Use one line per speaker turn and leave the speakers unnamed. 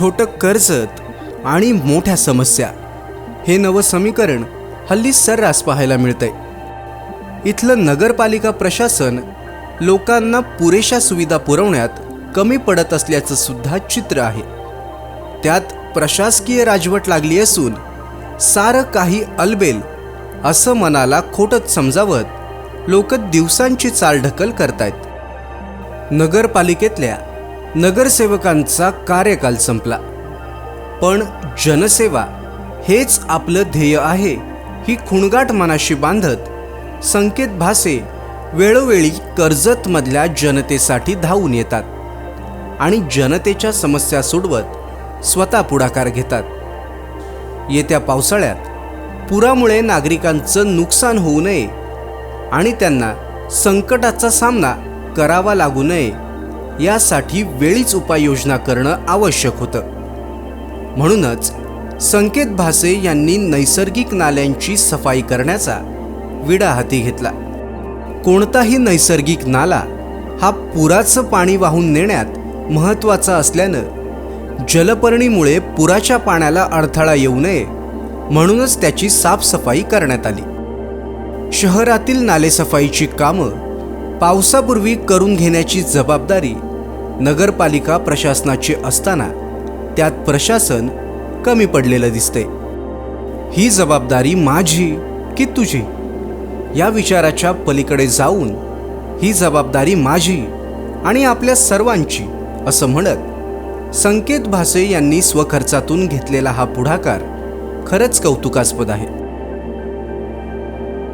छोटं कर्जत आणि मोठ्या समस्या. हे नवं समीकरण हल्ली सर्रास पाहायला मिळतंय. इथलं नगरपालिका प्रशासन लोकांना पुरेशा सुविधा पुरवण्यात कमी पडत असल्याचं सुद्धा चित्र आहे. त्यात प्रशासकीय राजवट लागली असून सारं काही अलबेल असं मनाला खोटच समजावत लोक दिवसांची चालढकल करतायत. नगरपालिकेतल्या नगरसेवकांचा कार्यकाल संपला. पण जनसेवा हेच आपलं ध्येय आहे ही खुणगाट मनाशी बांधत संकेत भासे वेळोवेळी कर्जतमधल्या जनतेसाठी धावून येतात आणि जनतेच्या समस्या सोडवत स्वतः पुढाकार घेतात. येत्या पावसाळ्यात पुरामुळे नागरिकांचं नुकसान होऊ नये आणि त्यांना संकटाचा सामना करावा लागू नये यासाठी वेळीच उपाययोजना करणं आवश्यक होतं. म्हणूनच संकेत भासे यांनी नैसर्गिक नाल्यांची सफाई करण्याचा विडा हाती घेतला. कोणताही नैसर्गिक नाला हा पुराचं पाणी वाहून नेण्यात महत्त्वाचा असल्यानं जलपर्णीमुळे पुराच्या पाण्याला अडथळा येऊ नये म्हणूनच त्याची साफसफाई करण्यात आली. शहरातील नालेसफाईची कामं पावसापूर्वी करून घेण्याची जबाबदारी नगरपालिका प्रशासनाची असताना त्यात प्रशासन कमी पडलेलं दिसते ही जबाबदारी माझी की तुझी? या विचाराच्या पलीकडे जाऊन ही जबाबदारी माझी आणि आपल्या सर्वांची असं म्हणत संकेत भासे यांनी स्वखर्चातून घेतलेला हा पुढाकार खरंच कौतुकास्पद आहे.